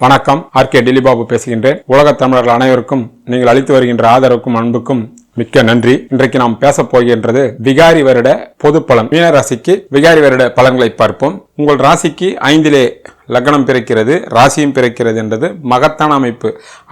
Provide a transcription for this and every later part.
வணக்கம். R K Dilibabu பேசுகின்றேன். உலகத் தமிழர்கள் அனைவருக்கும் நீங்கள் அளித்து வருகின்ற ஆதரவுக்கும் அன்புக்கும் மிக்க நன்றி. இன்றைக்கு நாம் பேச போகின்றது விகாரி வருட பொது பலன் மீனராசிக்கு விகாரி வருட பலன்களை பார்ப்போம். உங்கள் ராசிக்கு ஐந்திலே லக்னம் பிறக்கிறது ராசியும் பிறக்கிறது என்றது மகத்தான அமைப்பு.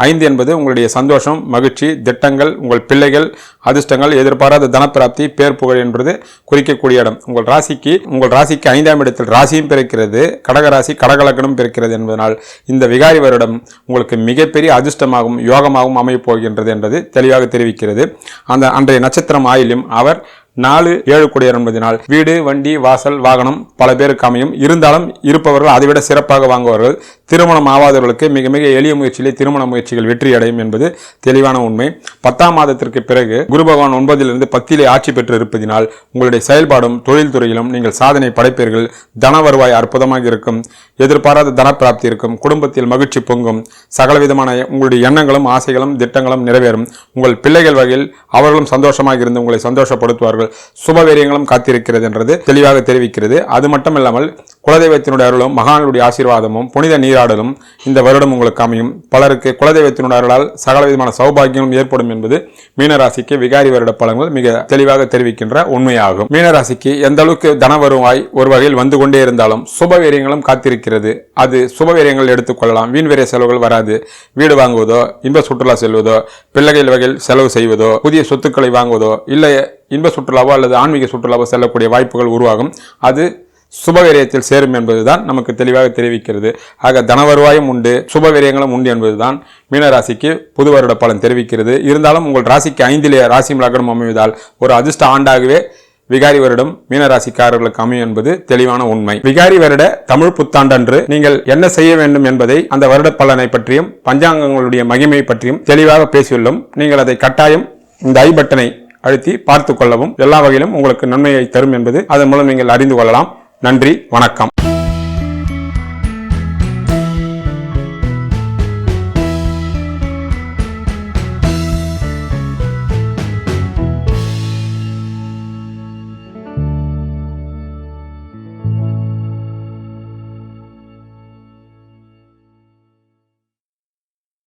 ஐந்து என்பது உங்களுடைய சந்தோஷம் மகிழ்ச்சி திட்டங்கள் உங்கள் பிள்ளைகள் அதிர்ஷ்டங்கள் எதிர்பாராத தனப்பிராப்தி பேர் புகழ் என்பது குறிக்கக்கூடிய இடம். உங்கள் ராசிக்கு உங்கள் ராசிக்கு ஐந்தாம் இடத்தில் ராசியும் பிறக்கிறது கடகராசி கடகலக்கணம் பிறக்கிறது என்பதனால் இந்த விகாரி வருடம் உங்களுக்கு மிகப்பெரிய அதிர்ஷ்டமாகவும் யோகமாகவும் அமையப் போகின்றது என்பது தெளிவாக தெரிவிக்கிறது. அந்த அன்றைய நட்சத்திரம் ஆயிலும் அவர் நாலு ஏழு குடியர் நாள் வீடு வண்டி வாசல் வாகனம் பல பேருக்கு அமையும். இருந்தாலும் இருப்பவர்கள் அதைவிட சிறப்பாக வாங்குவார்கள். திருமணம் ஆவாதவர்களுக்கு மிக மிக எளிய முயற்சியிலே திருமண முயற்சிகள் வெற்றி அடையும் என்பது தெளிவான உண்மை. பத்தாம் மாதத்திற்கு பிறகு குரு பகவான் ஒன்பதிலிருந்து பத்திலே ஆட்சி பெற்று இருப்பதினால் உங்களுடைய செயல்பாடும் தொழில்துறையிலும் நீங்கள் சாதனை படைப்பீர்கள். தன வருவாய் அற்புதமாக இருக்கும். எதிர்பாராத தனப்பிராப்தி இருக்கும். குடும்பத்தில் மகிழ்ச்சி பொங்கும். சகலவிதமான உங்களுடைய எண்ணங்களும் ஆசைகளும் திட்டங்களும் நிறைவேறும். உங்கள் பிள்ளைகள் வகையில் அவர்களும் சந்தோஷமாக இருந்து உங்களை சந்தோஷப்படுத்துவார்கள். சுபவீரியங்களும் காத்திருக்கிறது என்றது தெளிவாக தெரிவிக்கிறது. அது மட்டும் இல்லாமல் குலதெய்வத்தினுடைய அருளும் மகானுடைய ஆசீர்வாதமும் புனித நீராடலும் இந்த வருடம் உங்களுக்கு அமையும். பலருக்கு குலதெய்வத்தினுடைய அருளால் சகலவிதமான சௌபாகியங்களும் ஏற்படும் என்பது மீனராசிக்கு விகாரி வருட பலன்கள் மிக தெளிவாக தெரிவிக்கின்ற உண்மையாகும். மீனராசிக்கு எந்த அளவுக்கு தன வருவாய் ஒரு வகையில் வந்து கொண்டே இருந்தாலும் சுபவீரியங்களும் காத்திருக்கிறது. அது சுபவீரியங்கள் எடுத்துக்கொள்ளலாம் வீண் விரைய செலவுகள் வராது. வீடு வாங்குவதோ இன்ப சுற்றுலா செல்வதோ பிள்ளைகள் வகையில் செலவு செய்வதோ புதிய சொத்துக்களை வாங்குவதோ இல்லை இன்ப சுற்றுலாவோ அல்லது ஆன்மீக சுற்றுலாவோ செல்லக்கூடிய வாய்ப்புகள் உருவாகும். அது சுபவிரயத்தில் சேரும் என்பதுதான் நமக்கு தெளிவாக தெரிவிக்கிறது. ஆக தன வருவாயும் உண்டு சுபவிரயங்களும் உண்டு என்பதுதான் மீனராசிக்கு புது வருட பலன் தெரிவிக்கிறது. இருந்தாலும் உங்கள் ராசிக்கு ஐந்திலே ராசி லக்னம் அமைவதால் ஒரு அதிர்ஷ்ட ஆண்டாகவே விகாரி வருடம் மீனராசிக்காரர்களுக்கு அமையும் என்பது தெளிவான உண்மை. விகாரி வருட தமிழ் புத்தாண்டன்று நீங்கள் என்ன செய்ய வேண்டும் என்பதை அந்த வருட பலனை பற்றியும் பஞ்சாங்கங்களுடைய மகிமை பற்றியும் தெளிவாக பேசியுள்ளோம். நீங்கள் அதை கட்டாயம் இந்த ஐ பட்டனை அழுத்தி பார்த்து கொள்ளவும் எல்லா வகையிலும் உங்களுக்கு நன்மையை தரும் என்பது அதன் மூலம் நீங்கள் அறிந்து கொள்ளலாம். நன்றி வணக்கம்.